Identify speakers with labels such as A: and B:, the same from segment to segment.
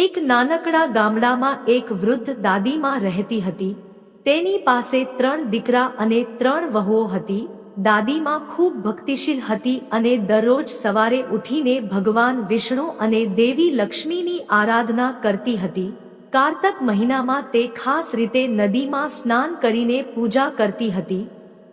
A: એક નાનકડા ગામડામાં એક વૃદ્ધ દાદીમાં રહેતી હતી. તેની પાસે ત્રણ દીકરા અને ત્રણ વહુઓ હતી. દાદીમાં ખૂબ ભક્તિશીલ હતી અને દરરોજ સવારે ઉઠીને ભગવાન વિષ્ણુ અને દેવી લક્ષ્મીની આરાધના કરતી હતી. કારતક મહિનામાં તે ખાસ રીતે નદીમાં સ્નાન કરીને પૂજા કરતી હતી.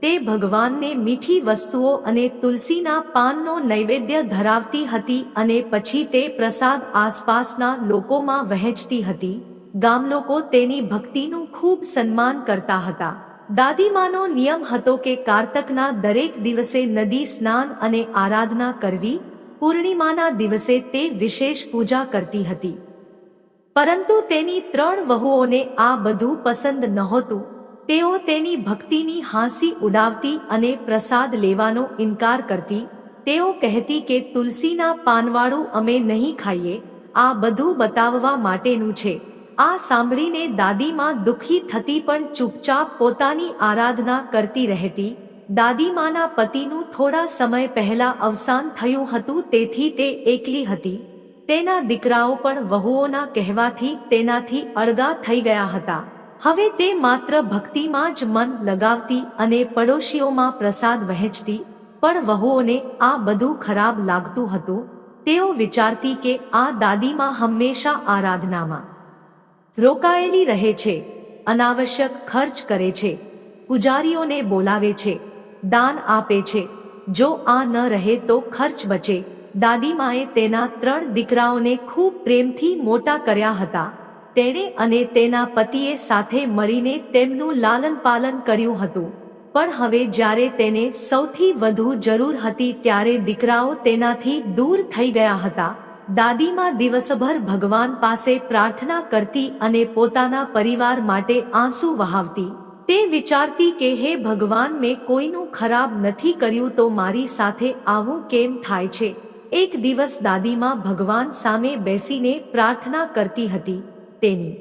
A: તે ભગવાનને મીઠી વસ્તુઓ અને તુલસીના પાનનો નૈવેદ્ય ધરાવતી હતી અને પછી તે પ્રસાદ આસપાસના લોકોમાં વહેંચતી હતી. ગામ લોકો તેની ભક્તિનું ખૂબ સન્માન કરતા હતા. દાદીમાનો નિયમ હતો કે કારતકના દરેક દિવસે નદી સ્નાન અને આરાધના કરવી, પૂર્ણિમાના દિવસે તે વિશેષ પૂજા કરતી હતી. પરંતુ તેની ત્રણ વહુઓને આ બધું પસંદ નહોતું. તેઓ તેની ભક્તિની હાંસી ઉડાવતી અને પ્રસાદ લેવાનો ઇનકાર કરતી, તેઓ કહેતી કે તુલસીના પાનવાળું અમે નહીં ખાઈએ, આ બધું બતાવવા માટેનું છે. આ સાંભળીને દાદીમાં દુઃખી થતી પણ ચૂપચાપ પોતાની આરાધના કરતી રહેતી, દાદીમાના પતિનું થોડા સમય પહેલા અવસાન થયું હતું તેથી તે એકલી હતી. તેના દીકરાઓ પણ વહુઓના કહેવાથી તેનાથી અળગા થઈ ગયા હતા. હવે તે માત્ર ભક્તિમાં જ મન લગાવતી અને પડોશીઓમાં પ્રસાદ વહેંચતી, પણ વહુઓને આ બધું ખરાબ લાગતું હતું. તેઓ વિચારતી કે આ દાદીમાં હંમેશા આરાધનામાં રોકાયેલી રહે છે, અનાવશ્યક ખર્ચ કરે છે, પૂજારીઓને બોલાવે છે, દાન આપે છે. જો આ ન રહે તો ખર્ચ બચે. દાદીમાએ તેના ત્રણ દીકરાઓને ખૂબ પ્રેમથી મોટા કર્યા હતા. તેણે અને તેના પતિએ સાથે મળીને તેમનું લાલન પાલન કર્યું હતું. પણ હવે જ્યારે તેને સૌથી વધુ જરૂર હતી ત્યારે દીકરાઓ તેનાથી દૂર થઈ ગયા હતા. દાદીમાં દિવસભર ભગવાન પાસે પ્રાર્થના કરતી અને પોતાના પરિવાર માટે આંસુ વહાવતી. તે વિચારતી કે, હે ભગવાન, મેં કોઈનું ખરાબ નથી કર્યું તો મારી સાથે આવું કેમ થાય છે? એક દિવસ દાદીમાં ભગવાન સામે બેસીને પ્રાર્થના કરતી હતી. તેની.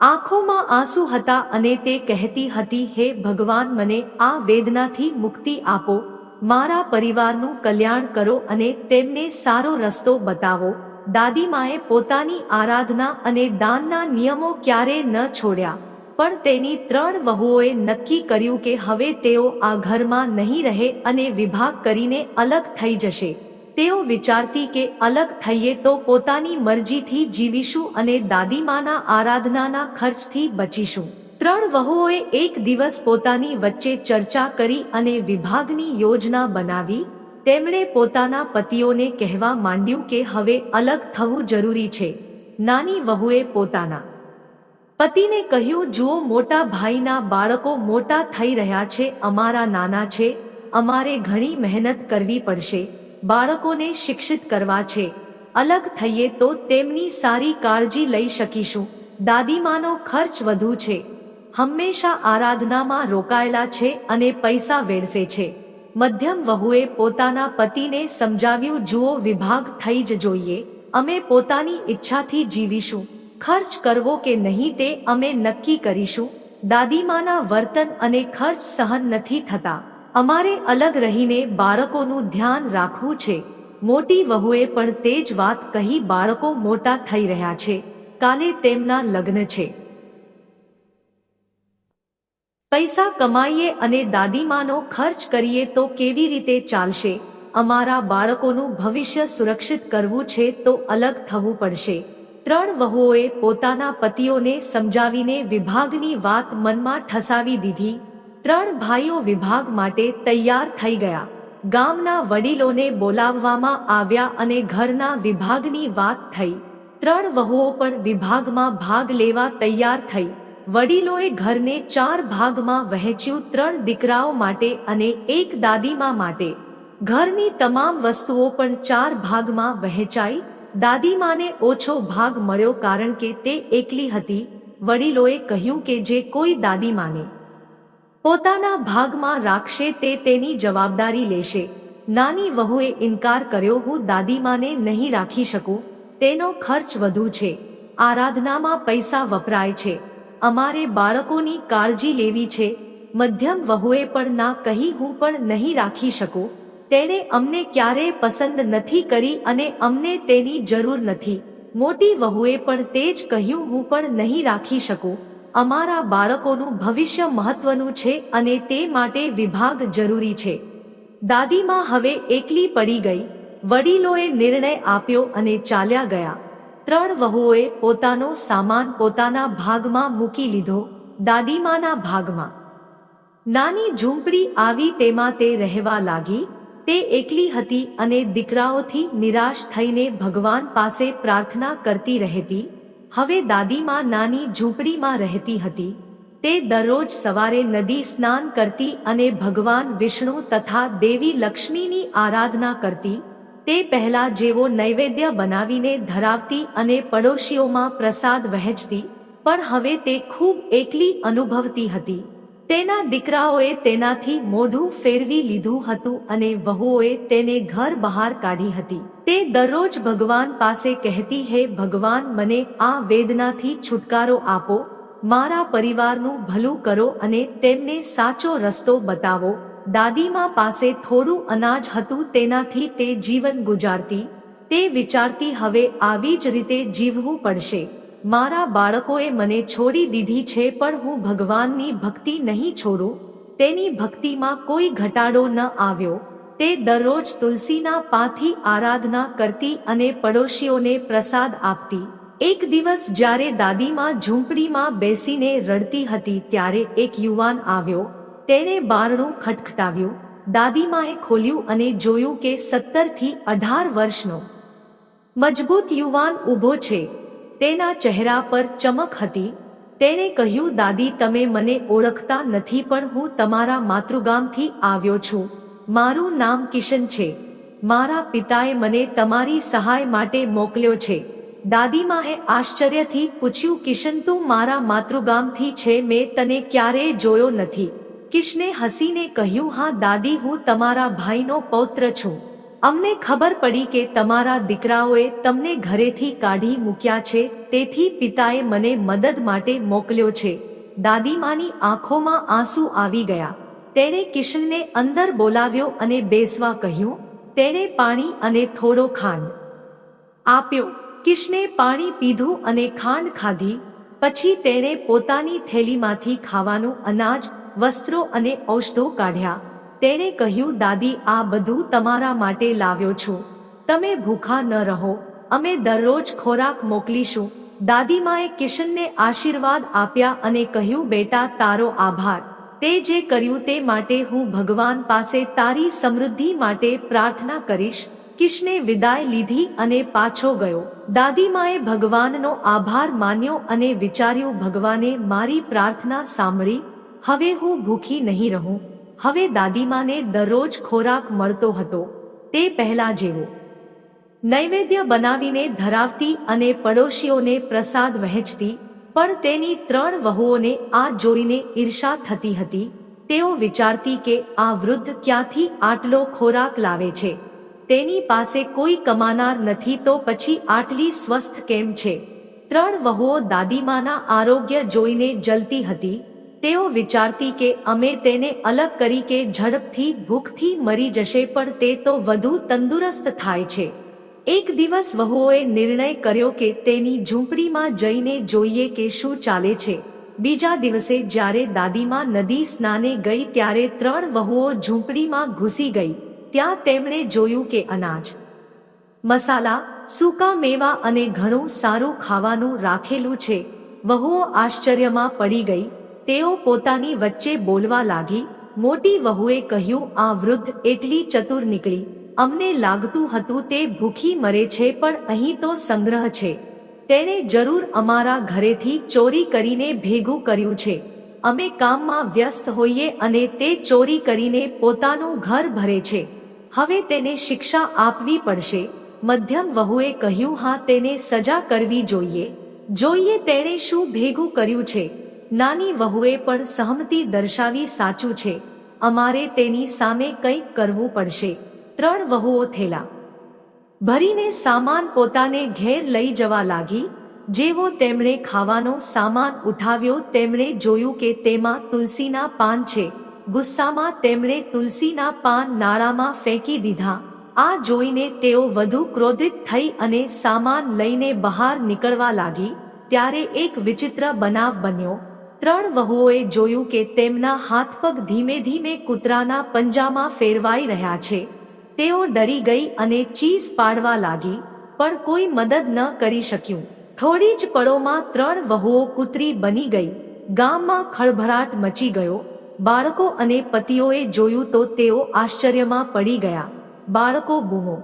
A: આંખોમાં આંસુ હતા અને તે કહેતી હતી, હે ભગવાન, મને આ વેદનાથી મુક્તિ આપો, મારા પરિવારનું કલ્યાણ કરો અને તેમને સારો રસ્તો બતાવો. દાદીમાએ પોતાની આરાધના અને દાનના નિયમો ક્યારે ન છોડ્યા, પણ તેની ત્રણ વહુઓએ નક્કી કર્યું કે હવે તેઓ આ ઘરમાં નહીં રહે અને વિભાગ કરીને અલગ થઈ જશે. તેઓ વિચારતી કે અલગ થઈએ તો પોતાની મરજીથી જીવીશું અને દાદીમાના આરાધનાના ખર્ચથી બચીશું. ત્રણ વહુઓએ એક દિવસ પોતાની વચ્ચે ચર્ચા કરી અને વિભાગની યોજના બનાવી. તેમણે પોતાના પતિઓને કહેવા માંડ્યું કે હવે અલગ થવું જરૂરી છે. નાની વહુએ પોતાના પતિને કહ્યું, જુઓ, મોટા ભાઈના બાળકો મોટા થઈ રહ્યા છે, અમારા નાના છે, અમારે ઘણી મહેનત કરવી પડશે. બાળકોને શિક્ષિત કરવા છે. અલગ થઈએ તો તેમની સારી કાળજી લઈ શકીશું. દાદીમાનો ખર્ચ વધુ છે. હંમેશા આરાધનામાં રોકાયેલા છે અને પૈસા વેડફે છે. મધ્યમ વહુએ પોતાના પતિને સમજાવ્યું, જુઓ, વિભાગ થઈ જ જોઈએ. અમે પોતાની ઈચ્છાથી જીવીશું. ખર્ચ કરવો કે નહીં તે અમે નક્કી કરીશું. દાદીમાના વર્તન અને ખર્ચ સહન નથી થતા. અમારે અલગ રહીને બાળકોનું ધ્યાન રાખવું છે. મોટી વહુએ પણ તે જ વાત કહી બાળકો મોટા થઈ રહ્યા છે. કાલે તેમના લગ્ન છે. પૈસા કમાઈએ અને દાદીમાનો ખર્ચ કરીએ તો કેવી રીતે ચાલશે? અમારા બાળકોનું ભવિષ્ય સુરક્ષિત કરવું છે તો અલગ થવું પડશે. ત્રણ વહુઓએ પોતાના પતિઓને સમજાવીને વિભાગની વાત મનમાં ઠસાવી દીધી. ત્રણ ભાઈઓ વિભાગ માટે તૈયાર થઈ ગયા. ગામના વડીલોને બોલાવવામાં આવ્યા અને ઘરના વિભાગની વાત થઈ. ત્રણ વહુઓ પણ વિભાગમાં ભાગ લેવા તૈયાર થઈ. વડીલોએ ઘરને ચાર ભાગમાં વહેંચ્યું ત્રણ દીકરાઓ માટે અને એક દાદીમા માટે. ઘરની તમામ વસ્તુઓ પણ ચાર ભાગમાં વહેંચાઈ. દાદીમાને ઓછો ભાગ મળ્યો કારણ કે તે એકલી હતી. વડીલોએ કહ્યું કે જે કોઈ દાદીમાને પોતાના ભાગમાં રાખશે તે તેની જવાબદારી લેશે. નાની વહુએ ઇનકાર કર્યો, હું દાદીમાને નહીં રાખી શકું, તેનો ખર્ચ વધુ છે. આરાધનામાં પૈસા વપરાય છે. અમારે બાળકોની કાળજી લેવી છે. મધ્યમ વહુએ પણ ના કહી, હું પણ નહીં રાખી શકું. તેણે અમને ક્યારેય પસંદ નથી કરી અને અમને તેની જરૂર નથી. મોટી વહુએ પણ તે જ કહ્યું, હું પણ નહીં રાખી શકું. અમારા બાળકોનું ભવિષ્ય મહત્વનું છે અને તે માટે વિભાગ જરૂરી છે. દાદીમાં હવે એકલી પડી ગઈ, વડીલોએ નિર્ણય આપ્યો અને ચાલ્યા ગયા. ત્રણ વહુઓએ પોતાનો સામાન પોતાના ભાગમાં મૂકી લીધો, દાદીમાના ભાગમાં. નાની ઝૂંપડી આવી તેમાં તે રહેવા લાગી, તે એકલી હતી અને દીકરાઓથી નિરાશ થઈને ભગવાન પાસે પ્રાર્થના કરતી રહેતી હવે દાદીમાં નાની ઝૂંપડીમાં રહેતી હતી. તે દરરોજ સવારે નદી સ્નાન કરતી અને ભગવાન વિષ્ણુ તથા દેવી લક્ષ્મીની આરાધના કરતી. તે પહેલા જેવો નૈવેદ્ય બનાવીને ધરાવતી અને પડોશીઓમાં પ્રસાદ વહેંચતી, પણ હવે તે ખૂબ એકલી અનુભવતી હતી. તેના દીકરાઓએ તેનાથી મોઢું ફેરવી લીધું હતું અને વહુઓએ તેને ઘર બહાર કાઢી હતી. તે દરરોજ ભગવાન પાસે કહેતી, હે ભગવાન, મને આ વેદનાથી છુટકારો આપો, મારા પરિવારનું ભલું કરો અને તેમને સાચો રસ્તો બતાવો. દાદીમા પાસે થોડું અનાજ હતું, તેનાથી તે જીવન ગુજારતી. તે વિચારતી, હવે આવી જ રીતે જીવવું પડશે. મારા બાળકોએ મને છોડી દીધી છે, પણ હું ભગવાનની ભક્તિ નહીં છોડું. તેની ભક્તિમાં કોઈ ઘટાડો ન આવ્યો. તે દરરોજ તુલસીના પાથી આરાધના કરતી અને પડોશીઓને પ્રસાદ આપતી. એક દિવસ જ્યારે દાદીમાં ઝૂંપડીમાં બેસીને રડતી હતી ત્યારે એક યુવાન આવ્યો. તેણે બારણું ખટખટાવ્યું. દાદીમાએ ખોલ્યું અને જોયું કે સત્તરથી અઢાર વર્ષનો. મજબૂત યુવાન ઊભો છે. તેના ચહેરા પર ચમક હતી. તેણે કહ્યું, દાદી, તમે મને ઓળખતા નથી, પણ હું તમારા માતૃગામથી આવ્યો છું. મારું નામ કિશન છે. મારા પિતાએ મને તમારી સહાય માટે મોકલ્યો છે. દાદીમાએ આશ્ચર્યથી પૂછ્યું, કિશન, તું મારા માતૃગામથી છે? મેં તને ક્યારેય જોયો નથી. કિશને હસીને કહ્યું, હા, દાદી, હું તમારા ભાઈનો પૌત્ર છું. અમને ખબર પડી કે તમારા દીકરાઓએ તમને ઘરેથી કાઢી મૂક્યા છે, તેથી પિતાએ મને મદદ માટે મોકલ્યો છે. દાદીમાની આંખોમાં આંસુ આવી ગયા. તેણે કિશનને અંદર બોલાવ્યો અને બેસવા કહ્યું, તેણે પાણી અને થોડો ખાંડ આપ્યો. કિશને પાણી પીધું અને ખાંડ ખાધી. પછી તેણે પોતાની થેલીમાંથી ખાવાનું અનાજ, વસ્ત્રો અને ઔષધો કાઢ્યા. તેણે કહ્યું, દાદી, આ બધું તમારા માટે લાવ્યો છું. તમે ભૂખા ન રહો. અમે દરરોજ ખોરાક મોકલીશું. દાદીમાએ કિશનને આશીર્વાદ આપ્યા અને કહ્યું, બેટા, તારો આભાર. તે જે કર્યું તે માટે હું ભગવાન પાસે તારી સમૃદ્ધિ માટે પ્રાર્થના કરીશ. કિશને વિદાય લીધી અને પાછો ગયો. દાદીમાએ ભગવાનનો આભાર માન્યો અને વિચાર્યું, ભગવાને મારી પ્રાર્થના સાંભળી. હવે હું ભૂખી નહીં રહું. હવે દાદીમાને દરરોજ ખોરાક મળતો હતો, તે પહેલા જેવો. નૈવેદ્ય બનાવીને ધરાવતી અને પડોશીઓને પ્રસાદ વહેંચતી, પણ તેની ત્રણ વહુઓને આ જોઈને ઈર્ષા થતી હતી. તેઓ વિચારતી કે આ વૃદ્ધ ક્યાંથી આટલો ખોરાક લાવે છે? તેની પાસે કોઈ કમાનાર નથી તો પછી આટલી સ્વસ્થ કેમ છે? ત્રણ વહુઓ દાદીમાના આરોગ્ય જોઈને જલતી હતી તેઓ વિચારતી કે અમે તેને અલગ કરી કે ઝડપથી, ભૂખથી મરી જશે, પણ તે તો વધુ તંદુરસ્ત થાય છે. એક દિવસ વહુઓએ નિર્ણય કર્યો કે તેની ઝૂંપડીમાં જઈને જોઈએ કે શું ચાલે છે. બીજા દિવસે જ્યારે દાદીમાં નદી સ્નાને ગઈ ત્યારે ત્રણ વહુઓ ઝૂંપડીમાં ઘૂસી ગઈ. ત્યાં તેમણે જોયું કે અનાજ, મસાલા, સૂકા મેવા અને ઘણું સારું ખાવાનું રાખેલું છે. વહુઓ આશ્ચર્યમાં પડી ગઈ. તેઓ પોતાની વચ્ચે બોલવા લાગી. મોટી વહુએ કહ્યું, આ વૃદ્ધ એટલી ચતુર નીકળી. અમને લાગતું હતું તે ભૂખી મરે છે, પણ અહીં તો સંગ્રહ છે. તેણે જરૂર અમારા ઘરેથી ચોરી કરીને ભેગું કર્યું છે. અમે કામમાં વ્યસ્ત હોઈએ અને તે ચોરી કરીને પોતાનું ઘર ભરે છે. હવે તેને શિક્ષા આપવી પડશે. મધ્યમ વહુએ કહ્યું, હા, તેને સજા કરવી જોઈએ. જોઈએ તેણે શું ભેગું કર્યું છે. નાની વહુએ પણ સહમતિ દર્શાવી સાચું છે. અમારે તેની સામે કંઈક કરવું પડશે. ત્રણ વહુઓ થેલા. ભરીને સામાન પોતાને ઘેર લઈ જવા લાગી. જેવો તેમણે ખાવાનો સામાન ઉઠાવ્યો, તેમણે જોયું કે તેમાં તુલસીના પાન છે. ગુસ્સામાં તેમણે તુલસીના પાન નાળામાં ફેંકી દીધા. આ જોઈને તેઓ વધુ ક્રોધિત થઈ અને સામાન લઈને બહાર નીકળવા લાગી. ત્યારે એક વિચિત્ર બનાવ બન્યો. ત્રણ વહુઓએ જોયું કે તેમના હાથ પગ ધીમે ધીમે કૂતરાના પંજામાં ફેરવાઈ રહ્યા છે. તેઓ ડરી ગઈ અને ચીસ પાડવા લાગી, પણ કોઈ મદદ ન કરી શક્યું. થોડી જ પળોમાં ત્રણ વહુઓ કૂતરી બની ગઈ. ગામમાં ખળભળાટ મચી ગયો. બાળકો અને પતિઓએ જોયું તો તેઓ આશ્ચર્યમાં પડી ગયા. બાળકો બૂમો.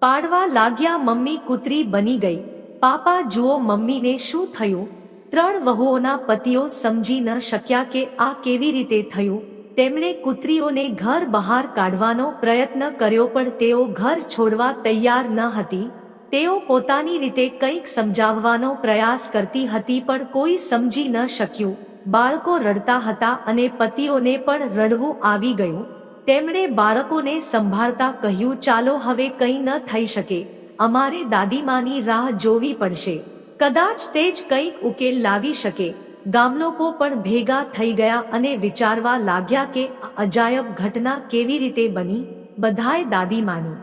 A: પાડવા લાગ્યા મમ્મી કૂતરી બની ગઈ. પાપા જુઓ મમ્મીને શું થયું? ત્રણ વહુઓના પતિઓ સમજી ન શક્યા કે આ કેવી રીતે થયું. તેમણે કૂતરીઓને ઘર બહાર કાઢવાનો પ્રયત્ન કર્યો પણ તેઓ ઘર છોડવા તૈયાર ન હતી. તેઓ પોતાની રીતે કંઈક સમજાવવાનો પ્રયાસ કરતી હતી પણ કોઈ સમજી ન શક્યું. બાળકો રડતા હતા અને પતિઓને પણ રડવું આવી ગયું. તેમણે બાળકોને સંભાળતા કહ્યું, ચાલો, હવે કંઈ ન થઈ શકે. અમારે દાદીમાની રાહ જોવી પડશે. કદાચ તે જ કંઈક ઉકેલ લાવી શકે. ગામલોકો પણ ભેગા થઈ ગયા અને વિચારવા લાગ્યા કે અજાયબ ઘટના કેવી રીતે બની? બધાએ દાદીમાની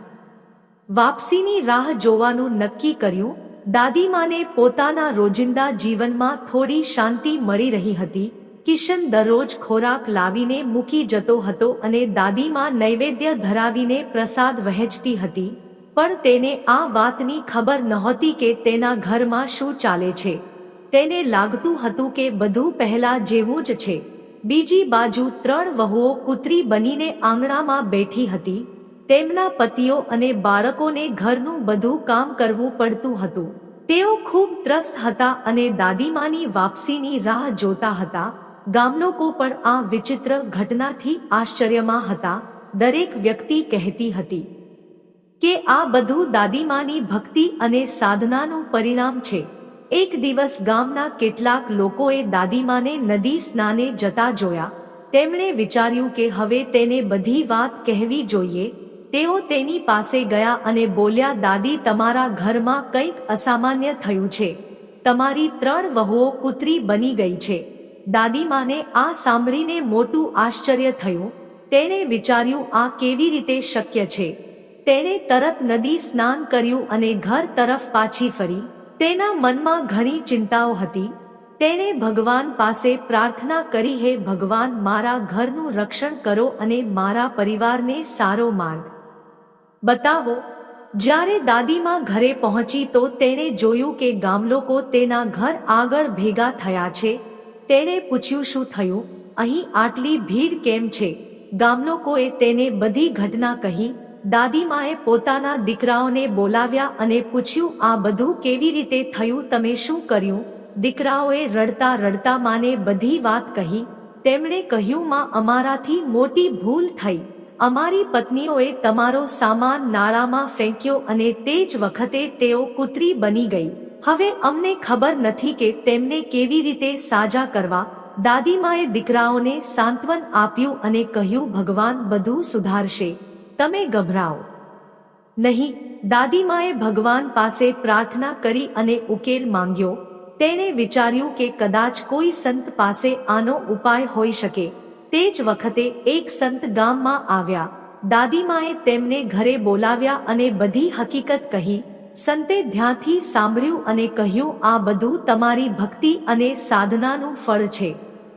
A: વાપસીની રાહ જોવાનું નક્કી કર્યું. દાદીમાને પોતાના રોજિંદા જીવનમાં થોડી શાંતિ મળી રહી હતી. કિશન દરરોજ ખોરાક લાવીને મૂકી જતો હતો અને દાદીમાં નૈવેદ્ય ધરાવીને પ્રસાદ વહેંચતી હતી. પણ તેને આ વાતની ખબર નહોતી કે તેના ઘરમાં શું ચાલે છે. તેને લાગતું હતું કે બધું પહેલા જેવું જ છે. બીજી બાજુ ત્રણ વહુઓ કૂતરી બનીને આંગણામાં બેઠી હતી. તેમના પતિઓ અને બાળકોને ઘરનું બધું કામ કરવું પડતું હતું. તેઓ ખૂબ ત્રસ્ત હતા અને દાદીમાની વાપસીની રાહ જોતા હતા. ગામલોકો પણ આ વિચિત્ર ઘટનાથી આશ્ચર્યમાં હતા. દરેક વ્યક્તિ કહેતી હતી કે આ બધું દાદીમાની ભક્તિ અને સાધનાનું પરિણામ છે. એક દિવસ ગામના કેટલાક લોકોએ દાદીમાને નદી સ્નાને જતા જોયા. તેમણે વિચાર્યું કે હવે તેને બધી વાત કહેવી જોઈએ. તેઓ તેની પાસે ગયા અને બોલ્યા, દાદી, તમારા ઘરમાં કંઈક અસામાન્ય થયું છે. તમારી ત્રણ વહુઓ કૂતરી બની ગઈ છે. દાદીમાને આ સાંભળીને મોટું આશ્ચર્ય થયું. તેણે વિચાર્યું, આ કેવી રીતે શક્ય છે? તેણે તરત નદી સ્નાન કર્યું અને ઘર તરફ પાછી ફરી. તેના મનમાં ઘણી ચિંતાઓ હતી. તેણે ભગવાન પાસે પ્રાર્થના કરી, હે ભગવાન, મારા ઘરનું રક્ષણ કરો અને મારા પરિવારને સારો માર્ગ બતાવો, જ્યારે દાદીમાં ઘરે પહોંચી તો તેણે જોયું કે ગામલોકો તેના ઘર આગળ ભેગા થયા છે. તેણે પૂછ્યું, શું થયું? અહીં આટલી ભીડ કેમ છે? ગામલોકોએ તેને બધી ઘટના કહી દાદીમાએ પોતાના દીકરાઓને બોલાવ્યા અને પૂછ્યું, આ બધું કેવી રીતે થયું? તમે શું કર્યું? દીકરાઓએ રડતા રડતા માને બધી વાત કહી. તેમણે કહ્યું, માં, અમારાથી મોટી ભૂલ થઈ. અમારી પત્નીઓએ તમારો સામાન નાળામાં ફેંક્યો અને તે જ વખતે તેઓ કૂતરી બની ગઈ. હવે અમને ખબર નથી કે તેમને કેવી રીતે સાજા કરવા. દાદીમાએ દીકરાઓને સાંત્વન આપ્યું અને કહ્યું, ભગવાન બધું સુધારશે. તમે ગભરાઓ. નહીં, દાદીમાએ ભગવાન પાસે પ્રાર્થના કરી અને ઉકેલ માંગ્યો. તેણે વિચાર્યું કે કદાચ કોઈ સંત પાસે આનો ઉપાય હોઈ શકે. તે જ વખતે એક સંત ગામમાં આવ્યા. દાદીમાએ તેમને ઘરે બોલાવ્યા અને બધી હકીકત કહી. સંતે ધ્યાનથી સાંભળ્યું અને કહ્યું, આ બધું તમારી ભક્તિ અને સાધનાનું ફળ છે.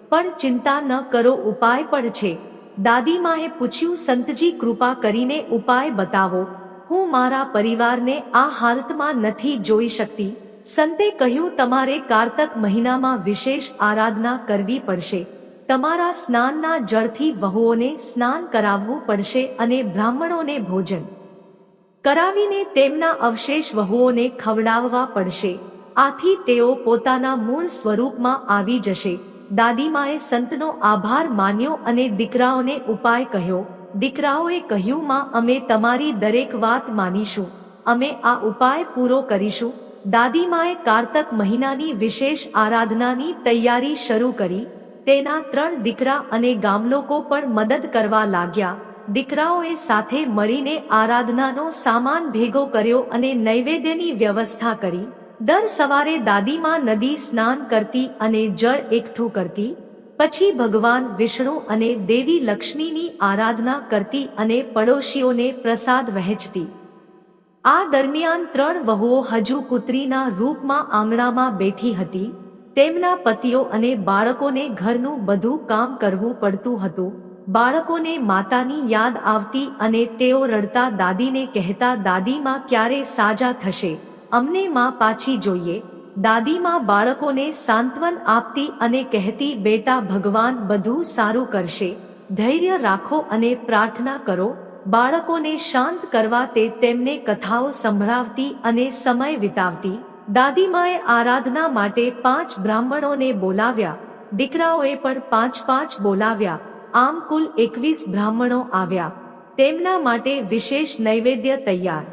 A: પણ ચિંતા ન કરો, ઉપાય પણ છે. દાદીમાએ પૂછ્યું, સંતજી, કૃપા કરીને ઉપાય બતાવો. હું મારા પરિવારને આ હાલતમાં નથી જોઈ શકતી. સંતે કહ્યું, તમારે કારતક મહિનામાં વિશેષ આરાધના કરવી પડશે. તમારા સ્નાનના જળથી વહુઓને સ્નાન કરાવવું પડશે અને બ્રાહ્મણોને ભોજન કરાવીને તેમના અવશેષ વહુઓને ખવડાવવા પડશે. આથી તેઓ પોતાના મૂળ સ્વરૂપમાં આવી જશે. દાદીમાએ સંતનો આભાર માન્યો અને દીકરાઓને ઉપાય કહ્યો. દીકરાઓએ કહ્યું, માં, અમે તમારી દરેક વાત માનીશું. અમે આ ઉપાય પૂરો કરીશું. દાદીમાએ કારતક મહિનાની વિશેષ આરાધનાની તૈયારી શરૂ કરી. તેના ત્રણ દીકરા અને ગામલોકો પણ મદદ કરવા લાગ્યા. દીકરાઓએ સાથે મળીને આરાધનાનો સામાન ભેગો કર્યો અને નૈવેદ્યની વ્યવસ્થા કરી. દર સવારે દાદીમાં નદી સ્નાન કરતી અને જળ એકઠું કરતી, પછી ભગવાન વિષ્ણુ અને દેવી લક્ષ્મીની આરાધના કરતી અને પડોશીઓને પ્રસાદ વહેંચતી. આ દરમિયાન ત્રણ વહુઓ હજુ પુત્રીના રૂપમાં આંગણામાં બેઠી હતી, તેમના પતિઓ અને બાળકોને ઘરનું બધું કામ કરવું પડતું હતું, બાળકોને માતાની યાદ આવતી અને તેઓ રડતા દાદીને કહેતા, દાદીમાં ક્યારે સાજા થશે? અમને માં પાછી જોઈએ, દાદીમાં બાળકોને સાંત્વન આપતી અને કહેતી, બેટા, ભગવાન બધું સારું કરશે, ધૈર્ય રાખો અને પ્રાર્થના કરો, બાળકોને શાંત કરવા તે તેમને કથાઓ સંભળાવતી અને સમય વિતાવતી. દાદીમાએ આરાધના માટે પાંચ બ્રાહ્મણોને બોલાવ્યા, દીકરાઓએ પણ પાંચ પાંચ બોલાવ્યા, આમ કુલ એકવીસ બ્રાહ્મણો આવ્યા. તેમના માટે વિશેષ નૈવેદ્ય તૈયાર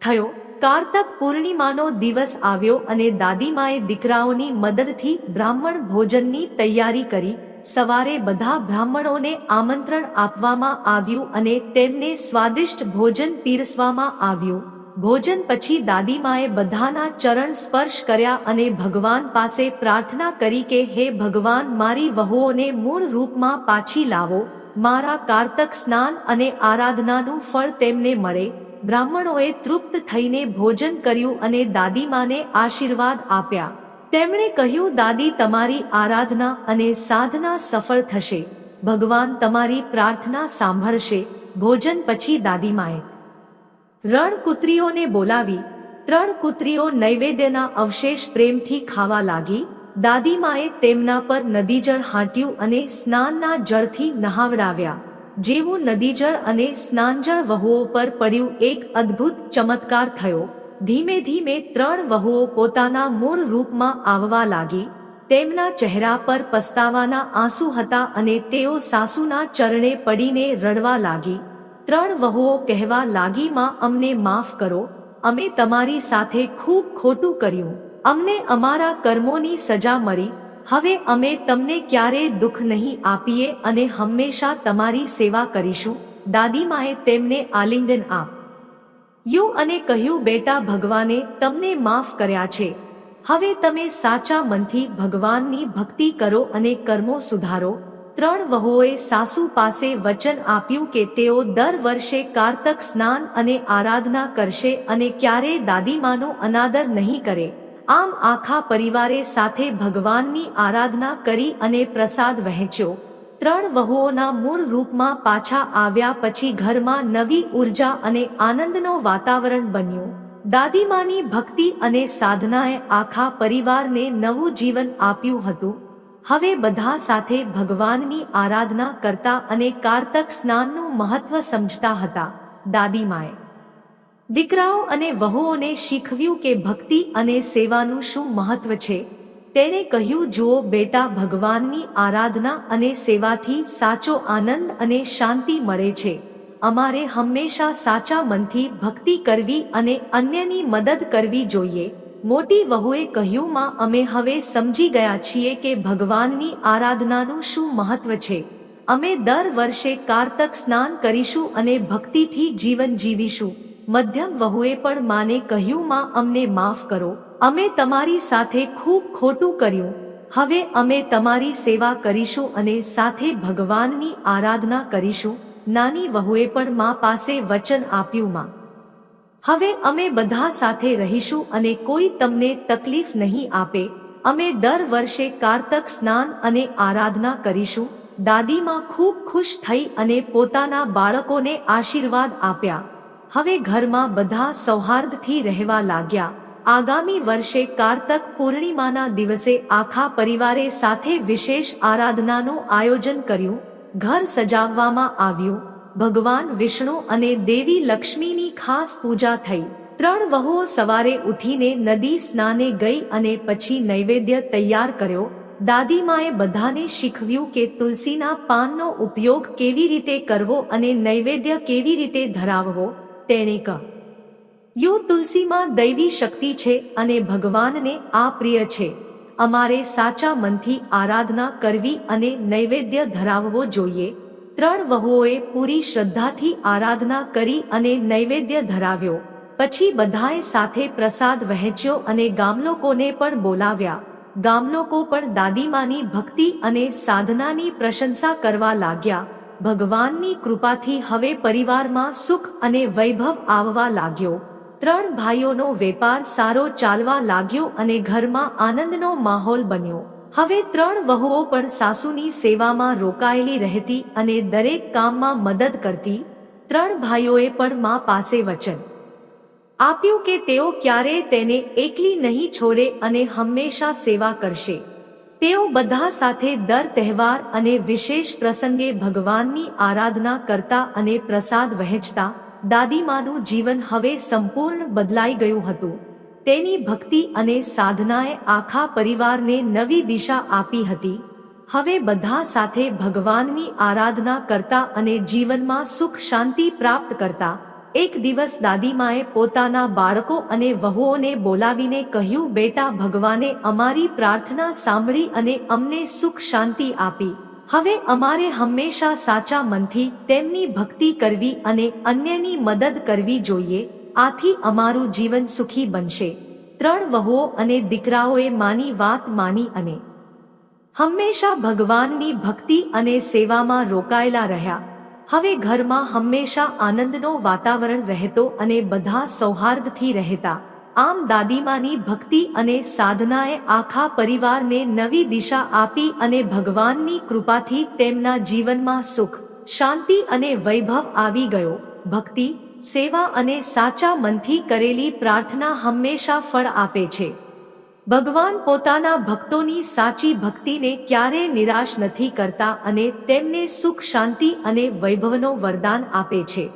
A: થયો. કારતક પૂર્ણિમાનો દિવસ આવ્યો અને દાદીમાએ દીકરાઓની મદદથી બ્રાહ્મણ ભોજનની તૈયારી કરી. સવારે બધા બ્રાહ્મણોને આમંત્રણ આપવામાં આવ્યું અને તેમને સ્વાદિષ્ટ ભોજન પીરસવામાં આવ્યું. ભોજન પછી દાદીમાએ બધાના ચરણ સ્પર્શ કર્યા અને ભગવાન પાસે પ્રાર્થના કરી કે, હે ભગવાન, મારી વહુઓને મૂળ રૂપમાં પાછી લાવો. મારા કારતક સ્નાન અને આરાધનાનું ફળ તેમને મળે. બ્રાહ્મણોએ તૃપ્ત થઈને ભોજન કર્યું અને દાદીમાને આશીર્વાદ આપ્યા. તેમણે કહ્યું, દાદી, તમારી આરાધના અને સાધના સફળ થશે. ભગવાન તમારી પ્રાર્થના સાંભળશે. ભોજન પછી દાદીમાએ રણકુત્રીઓને બોલાવી. ત્રણ કુત્રીઓ નૈવેદ્યના અવશેષ પ્રેમથી ખાવા લાગી. દાદીમાએ તેમના પર નદીજળ હાંટ્યું અને સ્નાનના જળથી નહાવડાવ્યા. જેવું નદીજળ અને સ્નાનજળ વહુઓ પર પડ્યું એક અદ્ભુત ચમત્કાર થયો. ધીમે ધીમે ત્રણ વહુઓ પોતાના મૂળ રૂપમાં આવવા લાગી. તેમના ચહેરા પર પસ્તાવાના આંસુ હતા અને તેઓ સાસુના ચરણે પડીને રડવા લાગી. ત્રણ વહુઓ કહેવા લાગી, માં, અમને માફ કરો. અમે તમારી સાથે ખૂબ ખોટું કર્યું. અમને અમારા કર્મોની સજા મળી. હવે અમે તમને ક્યારેય દુઃખ નહીં આપીએ અને હંમેશા તમારી સેવા કરીશું. દાદીમાએ તેમને આલિંગન આપ. યું અને કહ્યું, બેટા, ભગવાને તમને માફ કર્યા છે. હવે તમે સાચા મનથી ભગવાનની ભક્તિ કરો અને કર્મો સુધારો. ત્રણ વહુઓએ સાસુ પાસે વચન આપ્યું કે તેઓ દર વર્ષે કારતક સ્નાન અને આરાધના કરશે અને ક્યારેય દાદીમાનો અનાદર નહીં કરે. આમ આખા પરિવારે સાથે ભગવાનની આરાધના કરી અને પ્રસાદ વહેંચ્યો. ત્રણ વહુઓના મૂળ રૂપમાં પાછા આવ્યા પછી ઘરમાં નવી ઊર્જા અને આનંદનો વાતાવરણ બન્યું. દાદીમાની ભક્તિ અને સાધનાએ આખા પરિવારને નવું જીવન આપ્યું હતું. હવે બધા સાથે ભગવાનની આરાધના કરતા અને કારતક સ્નાનનું મહત્વ સમજતા હતા. દાદીમાએ દીકરાઓ અને વહુઓને શીખવ્યું કે ભક્તિ અને સેવાનું શું મહત્વ છે, તેણે કહ્યું, જુઓ, બેટા, ભગવાનની આરાધના અને સેવાથી સાચો આનંદ અને શાંતિ મળે છે. અમારે હંમેશા સાચા મનથી ભક્તિ કરવી અને અન્યની મદદ કરવી જોઈએ. મોટી વહુએ કહ્યું, માં, અમે હવે સમજી ગયા છીએ કે ભગવાનની આરાધનાનું શું મહત્વ છે. અમે દર વર્ષે કારતક સ્નાન કરીશું અને ભક્તિથી જીવન જીવીશું. મધ્યમ વહુએ પણ માને કહ્યું, માં, અમને માફ કરો. અમે તમારી સાથે ખૂબ ખોટું કર્યું. હવે અમે તમારી સેવા કરીશું અને સાથે ભગવાનની આરાધના કરીશું. નાની વહુએ પણ મા પાસે વચન આપ્યું, માં, હવે અમે બધા સાથે રહીશું અને કોઈ તમને તકલીફ નહીં આપે. અમે દર વર્ષે કારતક સ્નાન અને આરાધના કરીશું. દાદીમાં ખૂબ ખુશ થઈ અને પોતાના બાળકોને આશીર્વાદ આપ્યા. હવે ઘરમાં બધા સૌહાર્દથી રહેવા લાગ્યા. આગામી વર્ષે કારતક પૂર્ણિમાના દિવસે આખા પરિવારે સાથે વિશેષ આરાધનાનું આયોજન કર્યું, ઘર સજાવવામાં આવ્યું, ભગવાન વિષ્ણુ અને દેવી લક્ષ્મીની ખાસ પૂજા થઈ. ત્રણ વહુઓ સવારે ઉઠીને નદી સ્નાને ગઈ અને પછી નૈવેદ્ય તૈયાર કર્યો. દાદીમાએ બધાને શીખવ્યું કે તુલસીના પાનનો ઉપયોગ કેવી રીતે કરવો અને નૈવેદ્ય કેવી રીતે ધરાવવો. તેણે ક, યો તુલસીમાં દૈવી શક્તિ છે અને ભગવાનને આ પ્રિય છે. અમારે સાચા મનથી આરાધના કરવી અને નૈવેદ્ય ધરાવવો જોઈએ. ત્રણ વહુઓએ પૂરી શ્રદ્ધાથી આરાધના કરી અને નૈવેદ્ય ધરાવ્યો. પછી બધાએ સાથે પ્રસાદ વહેંચ્યો અને ગામલોકોને પણ બોલાવ્યા. ગામલોકો પણ દાદીમાની ભક્તિ અને સાધનાની પ્રશંસા કરવા લાગ્યા. ભગવાનની કૃપાથી હવે પરિવારમાં સુખ અને વૈભવ આવવા લાગ્યો. ત્રણ ભાઈઓનો વેપાર સારો ચાલવા લાગ્યો અને ઘરમાં આનંદનો માહોલ બન્યો. હવે ત્રણ વહુઓ પણ સાસુની સેવામાં રોકાયેલી રહેતી અને દરેક કામમાં મદદ કરતી. ત્રણ ભાઈઓએ પણ મા પાસે વચન આપ્યું કે તેઓ ક્યારેય તેને એકલી નહીં છોડે અને હંમેશા સેવા કરશે. તેઓ બધા સાથે દર તહેવાર અને વિશેષ પ્રસંગે ભગવાનની આરાધના કરતા અને પ્રસાદ વહેંચતા, દાદીમાનું જીવન હવે સંપૂર્ણ બદલાઈ ગયું હતું. તેની ભક્તિ અને સાધનાએ આખા પરિવારને નવી દિશા આપી હતી. હવે બધા સાથે ભગવાનની આરાધના કરતા અને જીવનમાં સુખ શાંતિ પ્રાપ્ત કરતા એક દિવસ દાદીમાએ પોતાના બાળકો અને વહુઓને બોલાવીને કહ્યું, બેટા, ભગવાને અમારી પ્રાર્થના સાંભળી અને અમને સુખ શાંતિ આપી. હવે અમારે હંમેશા સાચા મનથી તેમની ભક્તિ કરવી અને અન્યની મદદ કરવી જોઈએ. આથી અમારું જીવન સુખી બનશે. ત્રણ વહુઓ અને દીકરાઓએ માની વાત માની અને હંમેશા ભગવાનની ભક્તિ અને સેવામાં રોકાયેલા રહ્યા. હવે ઘરમાં હંમેશા આનંદનો વાતાવરણ રહેતો અને બધા સૌહાર્દથી રહેતા. આમ દાદીમાની ભક્તિ અને સાધનાએ આખા પરિવારને નવી દિશા આપી અને ભગવાનની કૃપાથી તેમના જીવનમાં સુખ, શાંતિ અને વૈભવ આવી ગયો. ભક્તિ, સેવા અને સાચા મનથી કરેલી પ્રાર્થના હંમેશા ફળ આપે છે. ભગવાન પોતાના ભક્તોની સાચી ભક્તિને ક્યારેય નિરાશ નથી કરતા અને તેમને સુખ, શાંતિ અને વૈભવનો વરદાન આપે છે.